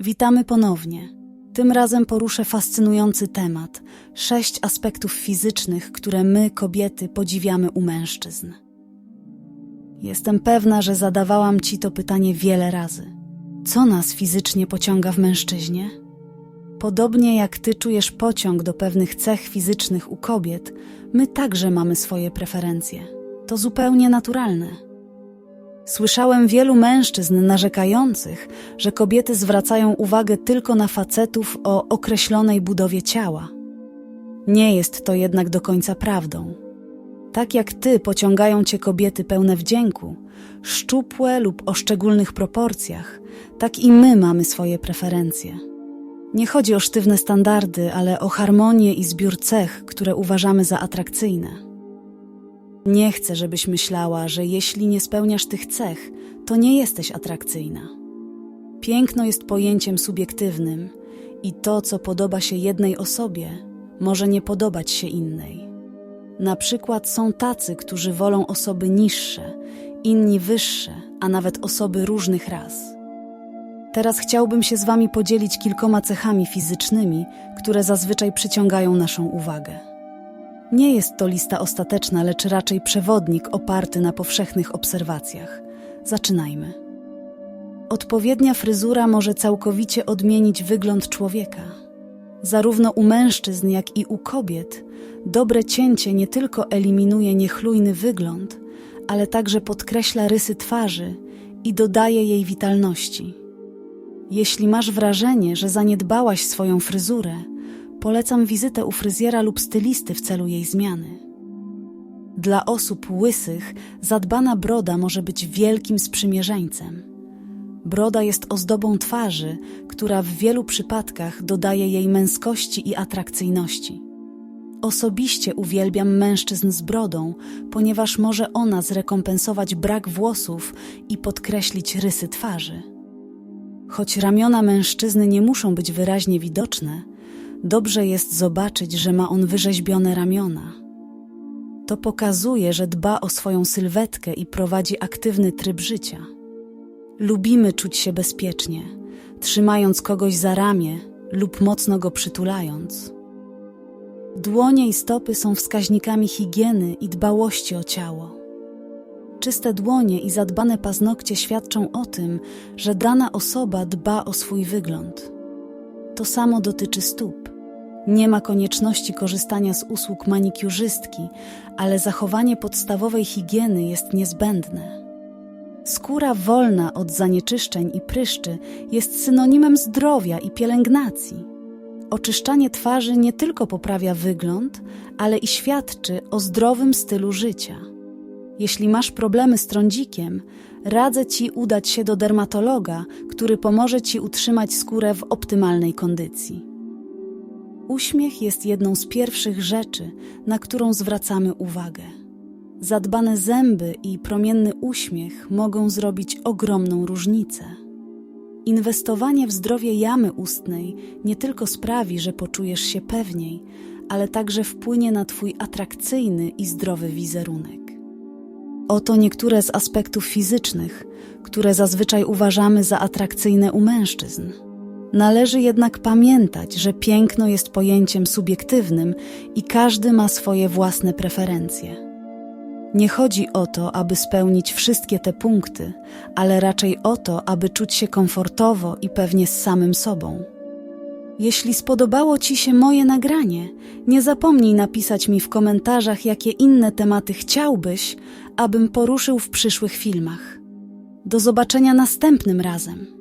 Witamy ponownie. Tym razem poruszę fascynujący temat sześć aspektów fizycznych, które my, kobiety, podziwiamy u mężczyzn. Jestem pewna, że zadawałam ci to pytanie wiele razy. Co nas fizycznie pociąga w mężczyźnie? Podobnie jak ty czujesz pociąg do pewnych cech fizycznych u kobiet, my także mamy swoje preferencje. To zupełnie naturalne. Słyszałem wielu mężczyzn narzekających, że kobiety zwracają uwagę tylko na facetów o określonej budowie ciała. Nie jest to jednak do końca prawdą. Tak jak ty pociągają cię kobiety pełne wdzięku, szczupłe lub o szczególnych proporcjach, tak i my mamy swoje preferencje. Nie chodzi o sztywne standardy, ale o harmonię i zbiór cech, które uważamy za atrakcyjne. Nie chcę, żebyś myślała, że jeśli nie spełniasz tych cech, to nie jesteś atrakcyjna. Piękno jest pojęciem subiektywnym i to, co podoba się jednej osobie, może nie podobać się innej. Na przykład są tacy, którzy wolą osoby niższe, inni wyższe, a nawet osoby różnych ras. Teraz chciałbym się z Wami podzielić kilkoma cechami fizycznymi, które zazwyczaj przyciągają naszą uwagę. Nie jest to lista ostateczna, lecz raczej przewodnik oparty na powszechnych obserwacjach. Zaczynajmy. Odpowiednia fryzura może całkowicie odmienić wygląd człowieka. Zarówno u mężczyzn, jak i u kobiet, dobre cięcie nie tylko eliminuje niechlujny wygląd, ale także podkreśla rysy twarzy i dodaje jej witalności. Jeśli masz wrażenie, że zaniedbałaś swoją fryzurę, polecam wizytę u fryzjera lub stylisty w celu jej zmiany. Dla osób łysych zadbana broda może być wielkim sprzymierzeńcem. Broda jest ozdobą twarzy, która w wielu przypadkach dodaje jej męskości i atrakcyjności. Osobiście uwielbiam mężczyzn z brodą, ponieważ może ona zrekompensować brak włosów i podkreślić rysy twarzy. Choć ramiona mężczyzny nie muszą być wyraźnie widoczne, dobrze jest zobaczyć, że ma on wyrzeźbione ramiona. To pokazuje, że dba o swoją sylwetkę i prowadzi aktywny tryb życia. Lubimy czuć się bezpiecznie, trzymając kogoś za ramię lub mocno go przytulając. Dłonie i stopy są wskaźnikami higieny i dbałości o ciało. Czyste dłonie i zadbane paznokcie świadczą o tym, że dana osoba dba o swój wygląd. To samo dotyczy stóp. Nie ma konieczności korzystania z usług manikiurzystki, ale zachowanie podstawowej higieny jest niezbędne. Skóra wolna od zanieczyszczeń i pryszczy jest synonimem zdrowia i pielęgnacji. Oczyszczanie twarzy nie tylko poprawia wygląd, ale i świadczy o zdrowym stylu życia. Jeśli masz problemy z trądzikiem, radzę ci udać się do dermatologa, który pomoże ci utrzymać skórę w optymalnej kondycji. Uśmiech jest jedną z pierwszych rzeczy, na którą zwracamy uwagę. Zadbane zęby i promienny uśmiech mogą zrobić ogromną różnicę. Inwestowanie w zdrowie jamy ustnej nie tylko sprawi, że poczujesz się pewniej, ale także wpłynie na Twój atrakcyjny i zdrowy wizerunek. Oto niektóre z aspektów fizycznych, które zazwyczaj uważamy za atrakcyjne u mężczyzn. Należy jednak pamiętać, że piękno jest pojęciem subiektywnym i każdy ma swoje własne preferencje. Nie chodzi o to, aby spełnić wszystkie te punkty, ale raczej o to, aby czuć się komfortowo i pewnie z samym sobą. Jeśli spodobało Ci się moje nagranie, nie zapomnij napisać mi w komentarzach, jakie inne tematy chciałbyś, abym poruszył w przyszłych filmach. Do zobaczenia następnym razem.